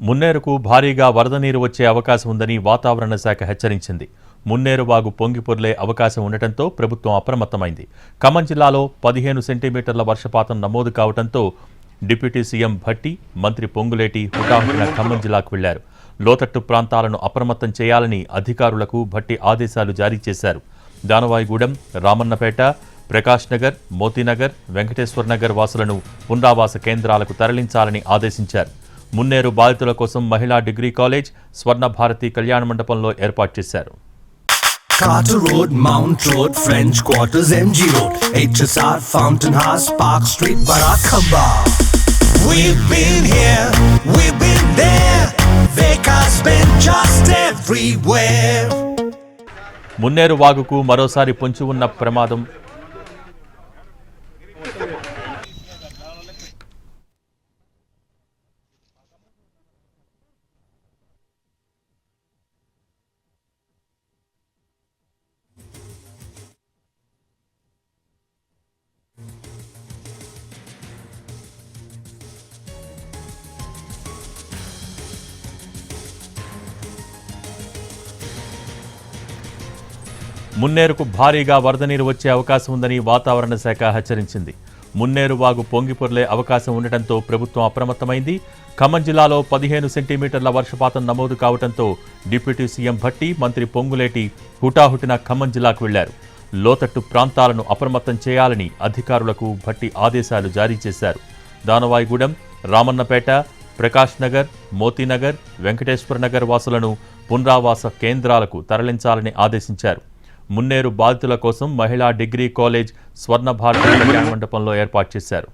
మున్నేరుకు భారీగా వరద నీరు వచ్చే అవకాశం ఉందని వాతావరణ శాఖ హెచ్చరించింది. మున్నేరు వాగు పొంగిపొర్లే అవకాశం ఉండటంతో ప్రభుత్వం అప్రమత్తమైంది. ఖమ్మం జిల్లాలో పదిహేను సెంటీమీటర్ల వర్షపాతం నమోదు కావడంతో డిప్యూటీ సీఎం భట్టి మంత్రి పొంగులేటి హుటాహుటిన ఖమ్మం జిల్లాకు వెళ్ళారు. లోతట్టు ప్రాంతాలను అప్రమత్తం చేయాలని అధికారులకు భట్టి ఆదేశాలు జారీ చేశారు. దానవాయిగూడెం రామన్నపేట ప్రకాష్ నగర్ మోతీనగర్ వెంకటేశ్వర్ నగర్ వాసులను పునరావాస కేంద్రాలకు తరలించాలని ఆదేశించారు. మున్నేరు బాధితుల కోసం మహిళా డిగ్రీ కాలేజ్ స్వర్ణ భారతి కళ్యాణ మండపంలో ఏర్పాటు చేశారు Carter Road, Mount Road, French Quarters, MG Road, HSR, Fountain House, Park Street, Barakaba. We've been here, we've been there. Vekas been just everywhere. Munneru వాగుకు మరోసారి పొంచి ఉన్న ప్రమాదం మున్నేరుకు భారీగా వరద నీరు వచ్చే అవకాశం ఉందని వాతావరణ శాఖ హెచ్చరించింది. మున్నేరు వాగు పొంగిపొర్లే అవకాశం ఉండటంతో ప్రభుత్వం అప్రమత్తమైంది. ఖమ్మం జిల్లాలో పదిహేను సెంటీమీటర్ల వర్షపాతం నమోదు కావడంతో డిప్యూటీ సీఎం భట్టి మంత్రి పొంగులేటి హుటాహుటిన ఖమ్మం జిల్లాకు వెళ్ళారు. లోతట్టు ప్రాంతాలను అప్రమత్తం చేయాలని అధికారులకు భట్టి ఆదేశాలు జారీ చేశారు. దానవాయిగూడెం రామన్నపేట ప్రకాష్ నగర్ మోతీనగర్ వెంకటేశ్వర నగర్ వాసులను పునరావాస కేంద్రాలకు తరలించాలని ఆదేశించారు. మున్నేరు బాధితుల కోసం మహిళా డిగ్రీ కాలేజ్ స్వర్ణ భారతి కళ్యాణ మండపంలో ఏర్పాటు చేశారు.